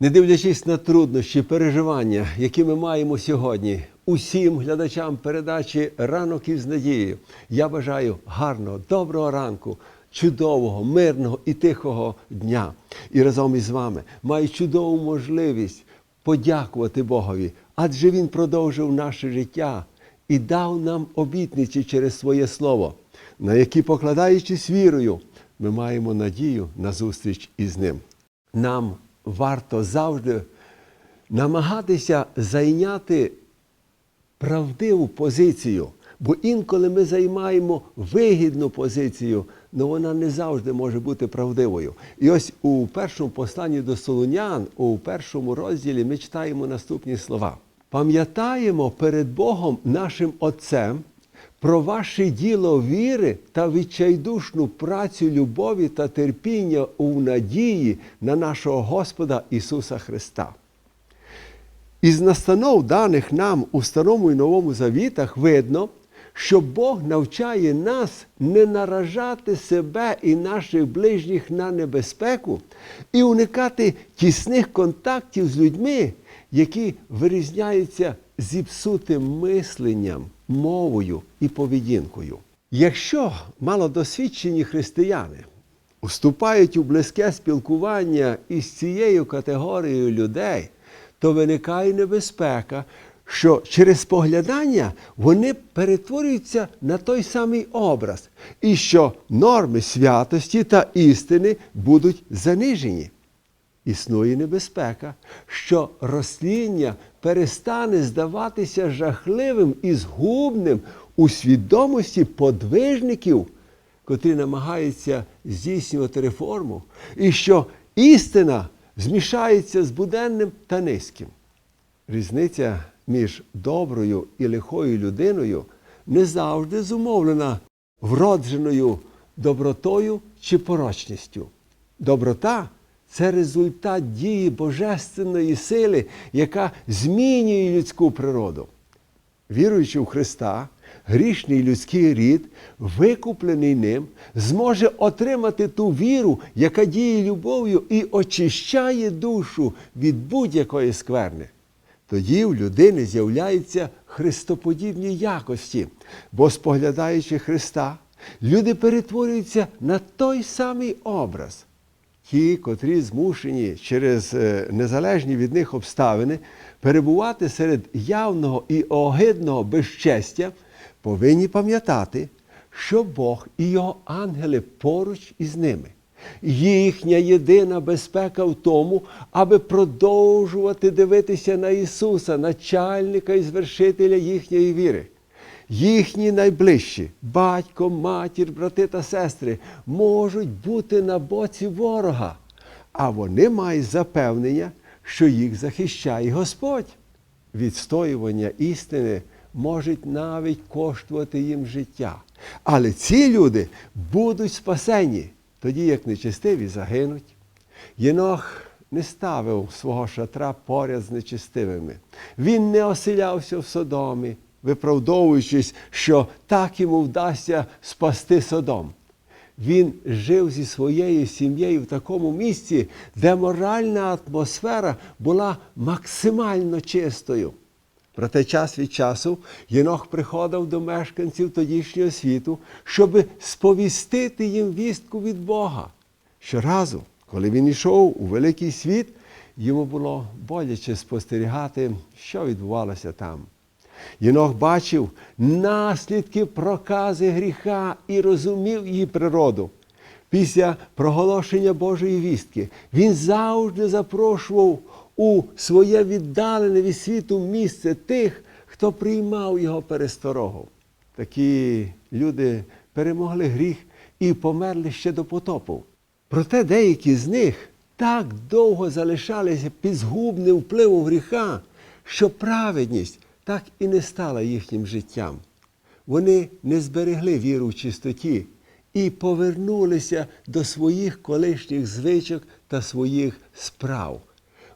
Не дивлячись на труднощі, переживання, які ми маємо сьогодні, усім глядачам передачі Ранок із надією, я бажаю гарного, доброго ранку, чудового, мирного і тихого дня. І разом із вами маю чудову можливість подякувати Богові, адже Він продовжив наше життя і дав нам обітниці через своє слово, на які, покладаючись вірою, ми маємо надію на зустріч із ним. Нам варто завжди намагатися зайняти правдиву позицію, бо інколи ми займаємо вигідну позицію, але вона не завжди може бути правдивою. І ось у першому посланні до Солунян, у першому розділі, ми читаємо наступні слова. Пам'ятаємо перед Богом нашим Отцем про ваше діло віри та відчайдушну працю любові та терпіння у надії на нашого Господа Ісуса Христа. Із настанов, даних нам у Старому і Новому Завітах, видно, що Бог навчає нас не наражати себе і наших ближніх на небезпеку і уникати тісних контактів з людьми, які вирізняються зіпсутим мисленням, мовою і поведінкою. Якщо малодосвідчені християни вступають у близьке спілкування із цією категорією людей, то виникає небезпека, що через поглядання вони перетворюються на той самий образ, і що норми святості та істини будуть занижені. Існує небезпека, що розсління перестане здаватися жахливим і згубним у свідомості подвижників, котрі намагаються здійснювати реформу, і що істина змішається з буденним та низьким. Різниця між доброю і лихою людиною не завжди зумовлена вродженою добротою чи порочністю. Доброта це результат дії божественної сили, яка змінює людську природу. Віруючи в Христа, грішний людський рід, викуплений ним, зможе отримати ту віру, яка діє любов'ю і очищає душу від будь-якої скверни. Тоді в людини з'являються христоподібні якості, бо, споглядаючи Христа, люди перетворюються на той самий образ. Ті, котрі змушені через е, незалежні від них обставини перебувати серед явного і огидного безчестя, повинні пам'ятати, що Бог і його ангели поруч із ними. Їхня єдина безпека в тому, аби продовжувати дивитися на Ісуса, начальника і звершителя їхньої віри. Їхні найближчі батько, матір, брати та сестри можуть бути на боці ворога, а вони мають запевнення, що їх захищає Господь. Відстоювання істини можуть навіть коштувати їм життя. Але ці люди будуть спасені, тоді як нечестиві загинуть. Єнох не ставив свого шатра поряд з нечестивими. Він не оселявся в Содомі, виправдовуючись, що так йому вдасться спасти Содом. Він жив зі своєю сім'єю в такому місці, де моральна атмосфера була максимально чистою. Проте час від часу Єнох приходив до мешканців тодішнього світу, щоб сповістити їм вістку від Бога. Щоразу, коли він йшов у великий світ, йому було боляче спостерігати, що відбувалося там. Єнох бачив наслідки прокази гріха і розумів її природу. Після проголошення Божої вістки він завжди запрошував у своє віддалене від світу місце тих, хто приймав його пересторогу. Такі люди перемогли гріх і померли ще до потопу. Проте деякі з них так довго залишалися під згубним впливом гріха, що праведність так і не стала їхнім життям. Вони не зберегли віру в чистоті і повернулися до своїх колишніх звичок та своїх справ.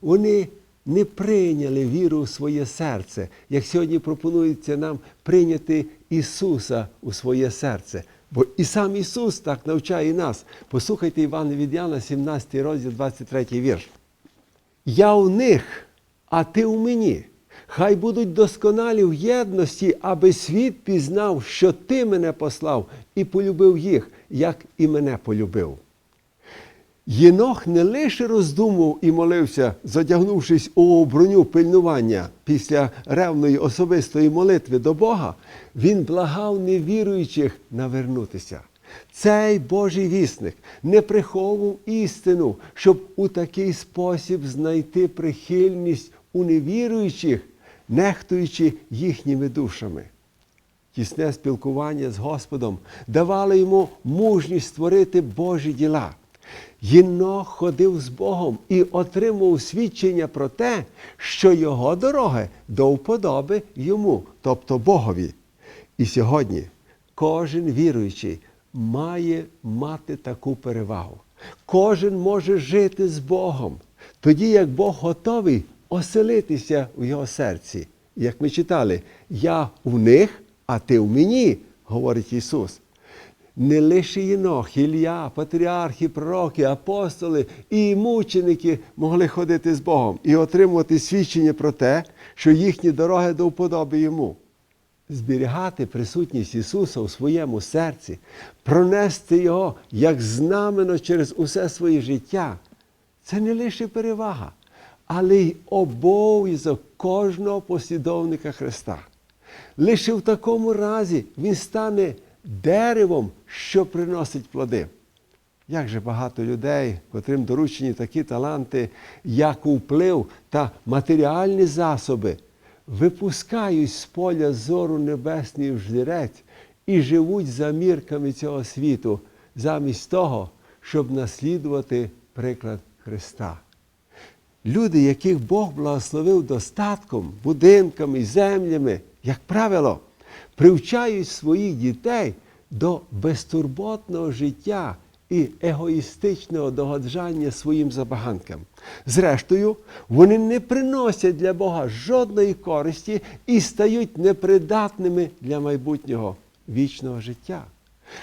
Вони не прийняли віру в своє серце, як сьогодні пропонується нам прийняти Ісуса у своє серце. Бо і сам Ісус так навчає нас. Послухайте Івана від Яна, 17 розділ, 23 вірш. Я у них, а ти у мені. Хай будуть досконалі в єдності, аби світ пізнав, що ти мене послав і полюбив їх, як і мене полюбив. Єнох не лише роздумував і молився, задягнувшись у броню пильнування після ревної особистої молитви до Бога, він благав невіруючих навернутися. Цей Божий вісник не приховував істину, щоб у такий спосіб знайти прихильність у невіруючих, нехтуючи їхніми душами. Тісне спілкування з Господом давало йому мужність створити Божі діла. Єнох ходив з Богом і отримував свідчення про те, що його дороги до вподоби йому, тобто Богові. І сьогодні кожен віруючий має мати таку перевагу. Кожен може жити з Богом, тоді як Бог готовий оселитися в його серці. Як ми читали, я в них, а ти в мені, говорить Ісус. Не лише Єнох, Ілля, патріархи, пророки, апостоли і мученики могли ходити з Богом і отримувати свідчення про те, що їхні дороги до вподоби йому. Зберігати присутність Ісуса у своєму серці, пронести Його як знамено через усе своє життя це не лише перевага, але й обов'язок кожного послідовника Христа. Лише в такому разі Він стане деревом, що приносить плоди. Як же багато людей, котрим доручені такі таланти, як вплив та матеріальні засоби, випускають з поля зору небесний жрець і живуть за мірками цього світу, замість того, щоб наслідувати приклад Христа. Люди, яких Бог благословив достатком, будинками землями, як правило, привчають своїх дітей до безтурботного життя і егоїстичного догоджання своїм забаганкам. Зрештою, вони не приносять для Бога жодної користі і стають непридатними для майбутнього вічного життя.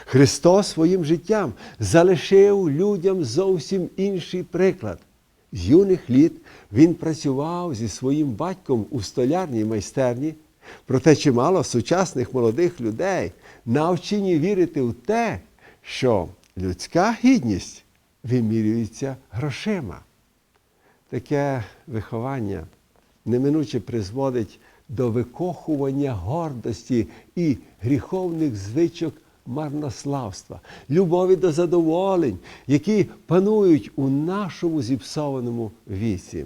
Христос своїм життям залишив людям зовсім інший приклад. З юних літ він працював зі своїм батьком у столярній майстерні, проте чимало сучасних молодих людей навчені вірити в те, що людська гідність вимірюється грошима. Таке виховання неминуче призводить до викохування гордості і гріховних звичок марнославства, любові до задоволень, які панують у нашому зіпсованому віці.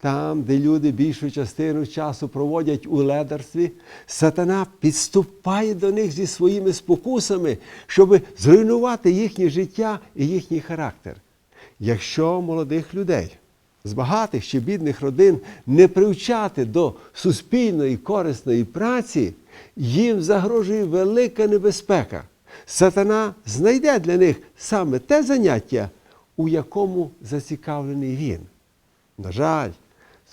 Там, де люди більшу частину часу проводять у ледарстві, сатана підступає до них зі своїми спокусами, щоб зруйнувати їхнє життя і їхній характер. Якщо молодих людей з багатих чи бідних родин не привчати до суспільної корисної праці, їм загрожує велика небезпека. Сатана знайде для них саме те заняття, у якому зацікавлений він. На жаль,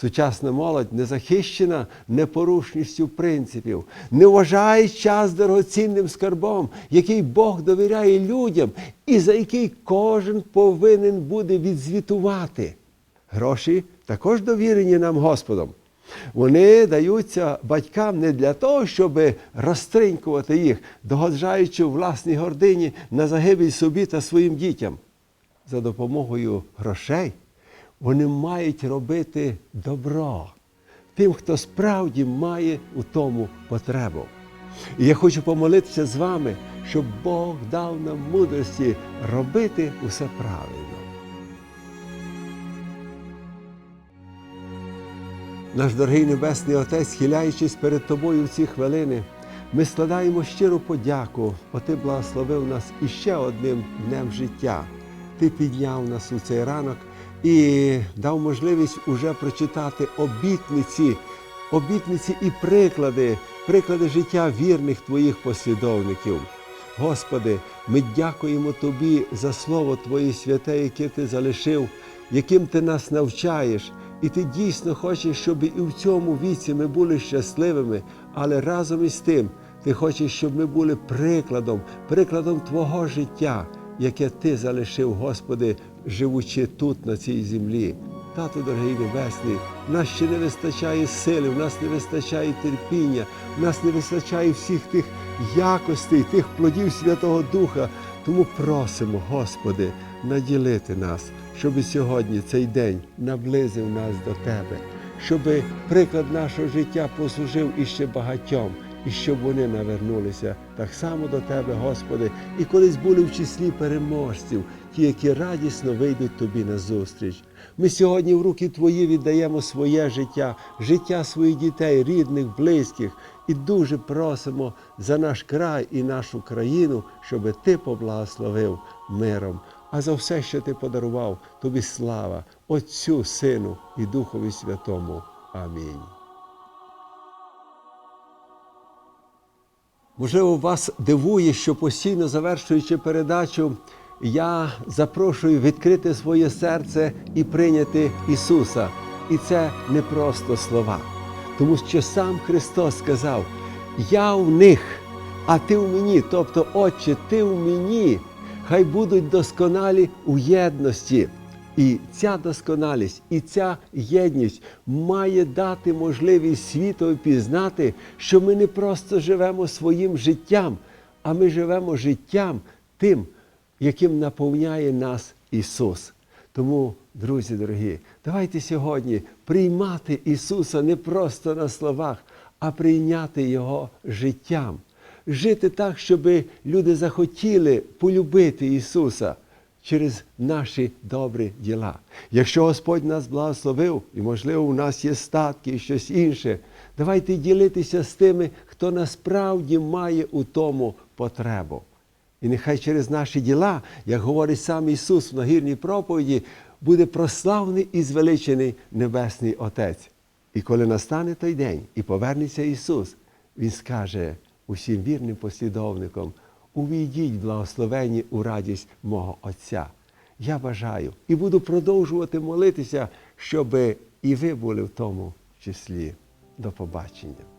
сучасна молодь не захищена непорушністю принципів, не вважає час дорогоцінним скарбом, який Бог довіряє людям і за який кожен повинен буде відзвітувати. Гроші також довірені нам Господом. Вони даються батькам не для того, щоб розтринькувати їх, догоджаючи власній гордині на загибель собі та своїм дітям. За допомогою грошей вони мають робити добро тим, хто справді має у тому потребу. І я хочу помолитися з вами, щоб Бог дав нам мудрості робити усе правильно. Наш дорогий Небесний Отець, схиляючись перед Тобою в ці хвилини, ми складаємо щиру подяку, бо Ти благословив нас іще одним днем життя. Ти підняв нас у цей ранок і дав можливість уже прочитати обітниці, обітниці і приклади, приклади життя вірних Твоїх послідовників. Господи, ми дякуємо Тобі за Слово Твоє святе, яке Ти залишив, яким Ти нас навчаєш. І ти дійсно хочеш, щоб і в цьому віці ми були щасливими, але разом із тим ти хочеш, щоб ми були прикладом, прикладом Твого життя, яке Ти залишив, Господи, живучи тут, на цій землі. Тату дорогий Небесний, в нас ще не вистачає сили, в нас не вистачає терпіння, в нас не вистачає всіх тих якостей, тих плодів Святого Духа. Тому просимо, Господи, наділити нас, щоб сьогодні цей день наблизив нас до Тебе, щоб приклад нашого життя послужив іще багатьом, і щоб вони навернулися так само до Тебе, Господи, і колись були в числі переможців, ті, які радісно вийдуть Тобі назустріч. Ми сьогодні в руки Твої віддаємо своє життя, життя своїх дітей, рідних, близьких, і дуже просимо за наш край і нашу країну, щоб Ти поблагословив миром. А за все, що ти подарував, тобі слава, Отцю, Сину і Духові Святому. Амінь. Можливо, вас дивує, що постійно завершуючи передачу, я запрошую відкрити своє серце і прийняти Ісуса. І це не просто слова. Тому що сам Христос сказав: Я в них, а ти в мені. Тобто, Отче, ти в мені. Хай будуть досконалі у єдності. І ця досконалість, і ця єдність має дати можливість світові пізнати, що ми не просто живемо своїм життям, а ми живемо життям тим, яким наповняє нас Ісус. Тому, друзі дорогі, давайте сьогодні приймати Ісуса не просто на словах, а прийняти Його життям. Жити так, щоб люди захотіли полюбити Ісуса через наші добрі діла. Якщо Господь нас благословив, і, можливо, у нас є статки і щось інше, давайте ділитися з тими, хто насправді має у тому потребу. І нехай через наші діла, як говорить сам Ісус в нагірній проповіді, буде прославний і звеличений Небесний Отець. І коли настане той день і повернеться Ісус, Він скаже усім вірним послідовникам, увійдіть благословені у радість мого Отця. Я бажаю і буду продовжувати молитися, щоб і ви були в тому числі. До побачення.